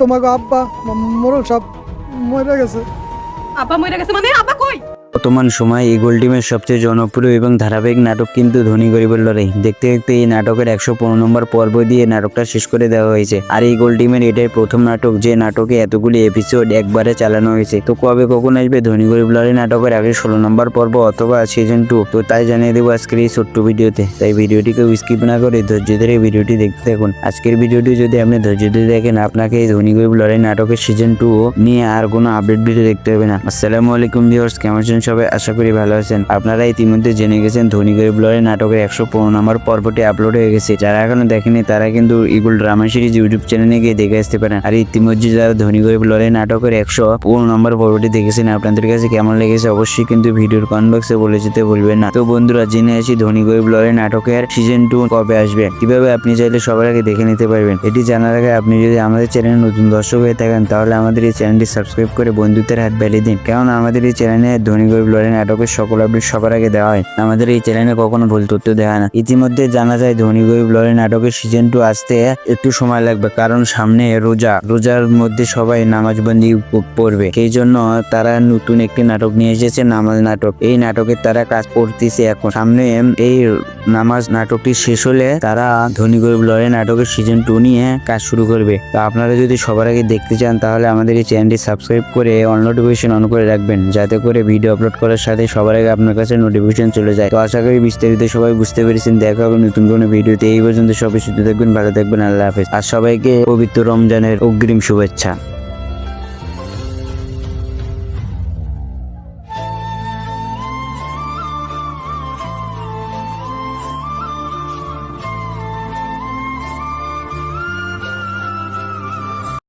তোমাকে আব্বা মোরল সব মরে গেছে। আব্বা মরে গেছে মানে? আব্বা কই? বর্তমান সময়ে এই গোল টিমের সবচেয়ে জনপ্রিয় এবং ধারাবাহিক নাটক কিন্তু ধনী গরিবের লড়াই। দেখতে দেখতে এই নাটকের একশো পনেরো নম্বর পর্ব দিয়ে নাটকটা শেষ করে দেওয়া হয়েছে। আর এই গোল টিমের এটাই প্রথম নাটক যে নাটকে এতগুলি এপিসোড একবারে চালানো হয়েছে। তো কবে কখন আসবে ধনী গরিব লড়াই নাটকের আগে ষোলো নম্বর পর্ব অথবা সিজন টু তো তাই জানিয়ে দেবো আজকের এই ছোট্ট ভিডিওতে। তাই ভিডিওটিকে স্কিপ না করে ধৈর্য ধরে ভিডিওটি দেখতে থাকুন। আজকের ভিডিওটি যদি আপনি ধৈর্য ধরে দেখেন, আপনাকে এই ধনী গরিব লড়াই নাটকের সিজন টু নিয়ে আর কোনো আপডেট ভিডিও দেখতে হবে না। আসসালামু আলাইকুম ভিউয়ার্স কেমন আছেন সবাই আশা করি ভালো আছেন। আপনারা ইতিমধ্যে জেনে গেছেন, ধনী গরিব লড়াই নাটকের একশো পনেরো নম্বর পর্বটি আপলোড হয়ে গেছে। যারা এখনও দেখেনি, তারা কিন্তু ইগুল ড্রামা সিরিজ ইউটিউব চ্যানেলে গিয়ে দেখে আসতে পারেন। আর ইতিমধ্যে যারা ধনী গরিব লড়াই নাটকের একশো পনেরো নম্বর পর্বটি দেখেছেন, আপনাদের কাছে কেমন লেগেছে অবশ্যই কিন্তু ভিডিওর কমেন্ট বক্সে বলে যেতে ভুলবেন না। তো বন্ধুরা, জেনে আছি ধনী গরিব লড়াই নাটকের সিজন টু কবে আসবে। কীভাবে আপনি চাইলে সবার আগে দেখে নিতে পারবেন। এটি জানার আগে আপনি যদি আমাদের চ্যানেলে নতুন দর্শক হয়ে থাকেন, তাহলে আমাদের এই চ্যানেলটি সাবস্ক্রাইব করে বন্ধুত্বের হাত বাড়িয়ে দিন। কারণ আমাদের এই চ্যানেলে ধনী গরিব লড়াই নাটকের সকল আপডেট সবার আগে দেওয়া হয়। আমাদের এই চ্যানেলে কখনো ভুল তথ্য দেওয়া হয় না। ইতিমধ্যে জানা যায়, ধনী গরিব লড়াই নাটকের সিজন টু আসতে একটু সময় লাগবে, কারণ সামনে রোজা। রোজার মধ্যে সবাই নামাজবন্দি প- পড়বে। সেই জন্য তারা নতুন একটি নাটক নিয়ে এসেছে, নামাজ নাটক। এই নাটকের তারা কাজ করতেছে এখন। সামনে এই নামাজ নাটকটি শেষ হলে তারা ধনী গরিব লড়াই নাটকের সিজন টু নিয়ে কাজ শুরু করবে। তো আপনারা যদি সবার আগে দেখতে চান, তাহলে আমাদের এই চ্যানেলটি সাবস্ক্রাইব করে অন নোটিফিকেশন অন করে রাখবেন, যাতে করে ভিডিও আপলোড করার সাথে সবার আগে আপনার কাছে নোটিফিকেশন চলে যায়। তো আশা করি বিস্তারিত সবাই বুঝতে পেরেছেন। দেখা হবে নতুন কোনো ভিডিওতে। এই পর্যন্ত সবাই সুস্থ থাকবেন, ভালো থাকবেন। আল্লাহ হাফেজ। আর সবাইকে পবিত্র রমজানের অগ্রিম শুভেচ্ছা।